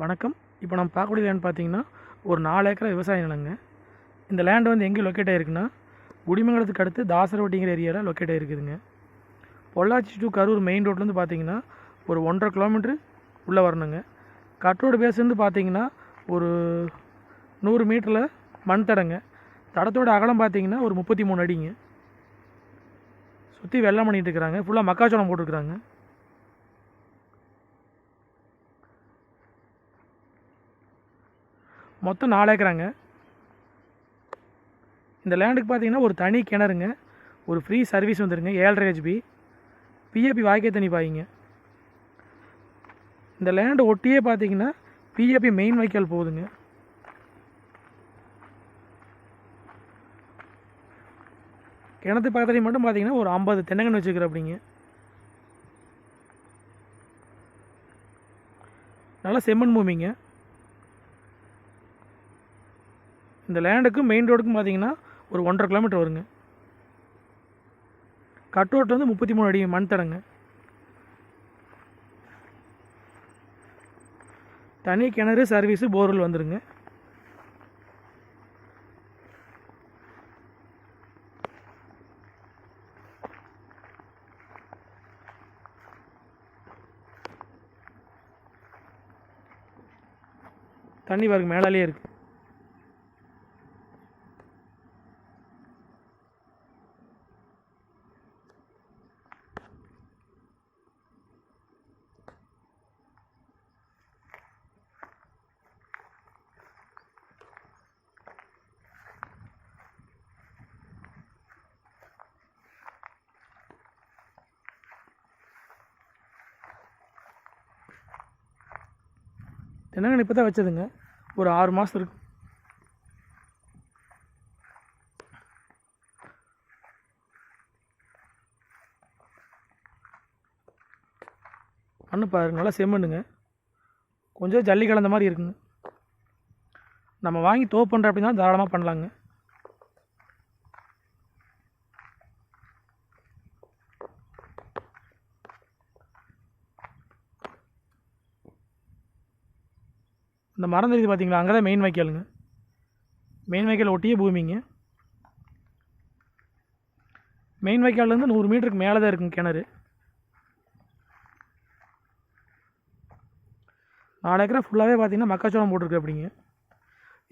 வணக்கம். இப்போ நம்ம பார்க்கக்கூடிய லேண்ட் பார்த்தீங்கன்னா ஒரு நாலு ஏக்கரை விவசாய நிலங்க. இந்த லேண்டு வந்து எங்கே லொக்கேட் ஆகிருக்குன்னா குடிமங்கலத்துக்கு அடுத்து தாசரவட்டிங்கிற ஏரியாவில் லொக்கேட் ஆகிருக்குதுங்க பொள்ளாச்சி டு கரூர் மெயின் ரோட்லேருந்து பார்த்தீங்கன்னா ஒரு ஒன்றரை கிலோமீட்ரு உள்ளே வரணுங்க. கட்ரோடு பேஸ்லேருந்து பார்த்தீங்கன்னா ஒரு நூறு மீட்டரில் மண் தடங்க. தடத்தோட அகலம் பார்த்தீங்கன்னா ஒரு முப்பத்தி மூணு அடிங்க. சுற்றி வெள்ளம் பண்ணிகிட்டு இருக்கிறாங்க. ஃபுல்லாக மக்காச்சோளம் போட்டிருக்கிறாங்க. மொத்தம் நாலு ஏக்கராங்க. இந்த லேண்டுக்கு பார்த்தீங்கன்னா ஒரு தனி கிணறுங்க. ஒரு ஃப்ரீ சர்வீஸ் வந்துருங்க. ஏழரை ஹெச்பி பிஏபி வாய்க்கை தண்ணி பாய்ங்க இந்த லேண்டை ஒட்டியே பார்த்தீங்கன்னா பிஏபி மெயின் வைக்கல் போகுதுங்க கிணத்து பக்கத்துலேயும் மட்டும் பார்த்தீங்கன்னா ஒரு ஐம்பது தென்னங்கன்னு வச்சுக்கிற அப்படிங்க நல்லா செம்மண் பூமிங்க. இந்த லேண்டுக்கும் மெயின் ரோடுக்கும் பார்த்தீங்கன்னா ஒரு ஒன்றரை கிலோமீட்டர் வருங்க. கட் ரோட் வந்து முப்பத்தி மூணு அடி மண் தடங்க. தனி கிணறு சர்வீஸு போர்வெல் வந்துடுங்க தண்ணி பாருங்க மேலாலே இருக்கு. தென்னங்கன்று இப்போ தான் வச்சதுங்க? ஒரு ஆறு மாதம் இருக்கும் மண்ணு பாருங்க நல்லா செம்மண்ணுங்க கொஞ்சம் ஜல்லி கலந்த மாதிரி இருக்குங்க. நம்ம வாங்கி தோ பண்ணுற அப்படின்னா தாராளமாக பண்ணலாங்க. இந்த மரம் தெரியுது பார்த்தீங்களா அங்கே தான் மெயின் வைக்கலுங்க மெயின் வைக்கல் ஒட்டியே பூமிங்க. மெயின் வைக்கால்லேருந்து நூறு மீட்டருக்கு மேலே தான் இருக்குங்க கிணறு. நாலு ஏக்கரா ஃபுல்லாகவே பார்த்தீங்கன்னா மக்காச்சோளம் போட்டிருக்கு அப்படிங்க.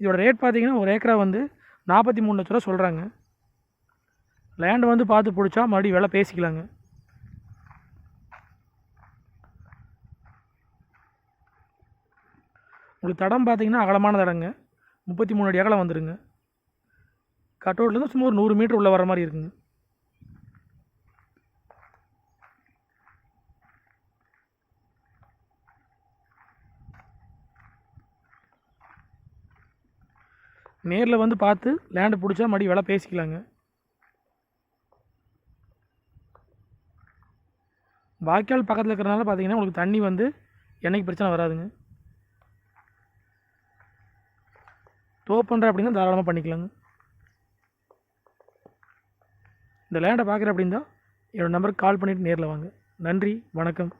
இதோட ரேட் பார்த்தீங்கன்னா ஒரு ஏக்கரா வந்து நாற்பத்தி மூணு லட்ச ரூபா சொல்கிறாங்க லேண்டை வந்து பார்த்து பிடிச்சா மறுபடியும் விலை பேசிக்கலாங்க. உங்களுக்கு தடம் பார்த்தீங்கன்னா அகலமான தடங்க. முப்பத்தி மூணு அடி அகலம் வந்துடுங்க கட்டோட்லேருந்து சும்மா ஒரு நூறு மீட்டர் உள்ளே வர மாதிரி இருக்குங்க. நேரில் வந்து பார்த்து லேண்டு பிடிச்சா மறுபடியும் விலை பேசிக்கலாங்க. வாய்க்கால் பக்கத்தில் இருக்கிறனால பார்த்தீங்கன்னா உங்களுக்கு தண்ணி வந்து என்றைக்கு பிரச்சனை வராதுங்க. தோ பண்ணுற அப்படின்னா தாராளமாக பண்ணிக்கலாங்க. இந்த லேண்டை பார்க்குற அப்படின்னா என்னோடய நம்பருக்கு கால் பண்ணிவிட்டு நேரில் வாங்க. நன்றி வணக்கம்.